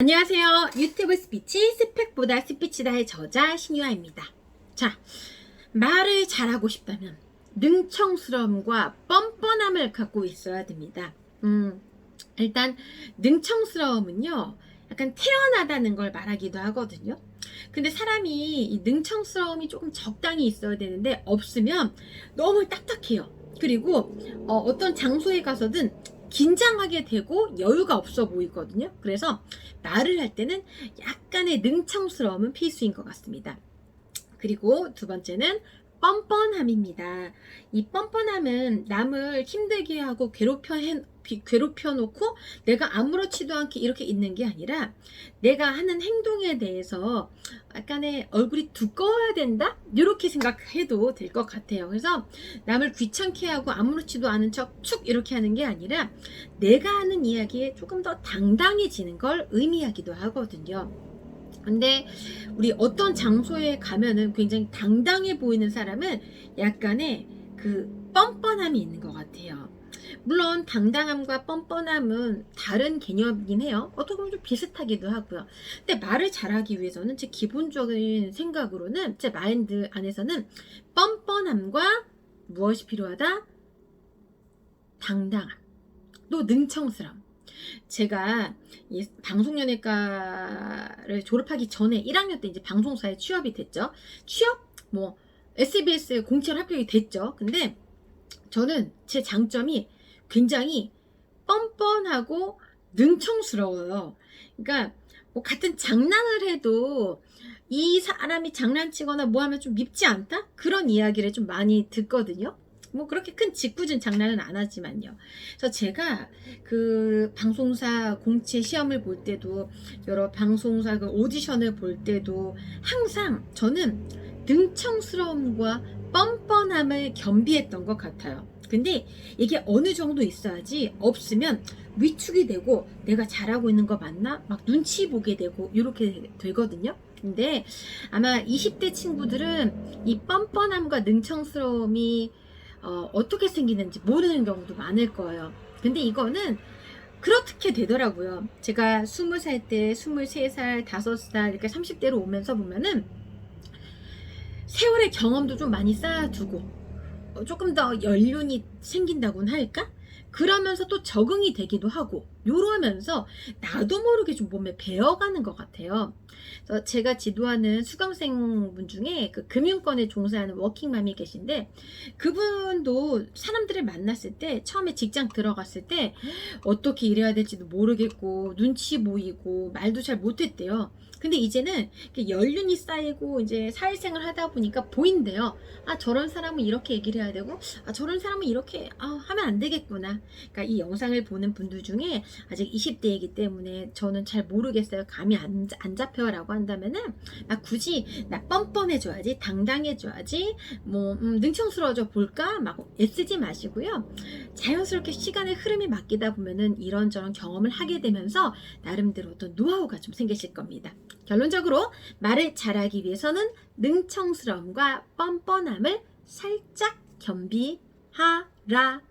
안녕하세요. 유튜브 스피치 스펙보다 스피치다의 저자 신유아입니다. 자, 말을 잘하고 싶다면 능청스러움과 뻔뻔함을 갖고 있어야 됩니다. 음, 일단 능청스러움은요, 약간 태어나다는 걸 말하기도 하거든요. 근데 사람이 이 능청스러움이 조금 적당히 있어야 되는데 없으면 너무 딱딱해요. 그리고 어, 어떤 장소에 가서든 긴장하게 되고 여유가 없어 보이거든요. 그래서 말을 할 때는 약간의 능청스러움은 필수인 것 같습니다. 그리고 두 번째는 뻔뻔함입니다. 이 뻔뻔함은 남을 힘들게 하고 괴롭혀, 해, 괴롭혀 놓고 내가 아무렇지도 않게 이렇게 있는 게 아니라 내가 하는 행동에 대해서 약간의 얼굴이 두꺼워야 된다? 이렇게 생각해도 될 것 같아요. 그래서 남을 귀찮게 하고 아무렇지도 않은 척 축 이렇게 하는 게 아니라 내가 하는 이야기에 조금 더 당당해지는 걸 의미하기도 하거든요. 근데 우리 어떤 장소에 가면은 굉장히 당당해 보이는 사람은 약간의 그 뻔뻔함이 있는 것 같아요. 물론 당당함과 뻔뻔함은 다른 개념이긴 해요. 어떻게 보면 좀 비슷하기도 하고요. 근데 말을 잘하기 위해서는 제 기본적인 생각으로는 제 마인드 안에서는 뻔뻔함과 무엇이 필요하다? 당당함. 또 능청스러움. 제가 이 방송연예과를 졸업하기 전에 1학년 때 이제 방송사에 취업이 됐죠. 취업 뭐 SBS 공채로 합격이 됐죠. 근데 저는 제 장점이 굉장히 뻔뻔하고 능청스러워요. 그러니까 뭐 같은 장난을 해도 이 사람이 장난치거나 뭐 하면 좀 밉지 않다? 그런 이야기를 좀 많이 듣거든요. 뭐 그렇게 큰 짓궂은 장난은 안 하지만요. 그래서 제가 그 방송사 공채 시험을 볼 때도 여러 방송사 그 오디션을 볼 때도 항상 저는 능청스러움과 뻔뻔함을 겸비했던 것 같아요. 근데 이게 어느 정도 있어야지 없으면 위축이 되고 내가 잘하고 있는 거 맞나? 막 눈치 보게 되고 이렇게 되거든요. 근데 아마 20대 친구들은 이 뻔뻔함과 능청스러움이 어, 어떻게 생기는지 모르는 경우도 많을 거예요. 근데 이거는 그렇게 되더라고요. 제가 20살 때, 23살, 5살, 이렇게 30대로 오면서 보면은 세월의 경험도 좀 많이 쌓아두고 어, 조금 더 연륜이 생긴다고는 할까? 그러면서 또 적응이 되기도 하고 요러면서 나도 모르게 좀 몸에 배어가는 것 같아요. 그래서 제가 지도하는 수강생분 중에 그 금융권에 종사하는 워킹맘이 계신데 그분도 사람들을 만났을 때 처음에 직장 들어갔을 때 어떻게 일해야 될지도 모르겠고 눈치 보이고 말도 잘 못했대요. 근데 이제는 연륜이 쌓이고 이제 사회생활 하다 보니까 보인대요. 아 저런 사람은 이렇게 얘기를 해야 되고 아 저런 사람은 이렇게 아, 하면 안 되겠구나. 그러니까 이 영상을 보는 분들 중에 아직 20대이기 때문에 저는 잘 모르겠어요. 감이 안, 안 잡혀라고 한다면은 막 굳이 나 뻔뻔해줘야지 당당해줘야지 뭐 음, 능청스러워져 볼까 막 애쓰지 마시고요. 자연스럽게 시간의 흐름에 맡기다 보면은 이런저런 경험을 하게 되면서 나름대로 어떤 노하우가 좀 생기실 겁니다. 결론적으로 말을 잘하기 위해서는 능청스러움과 뻔뻔함을 살짝 겸비하라.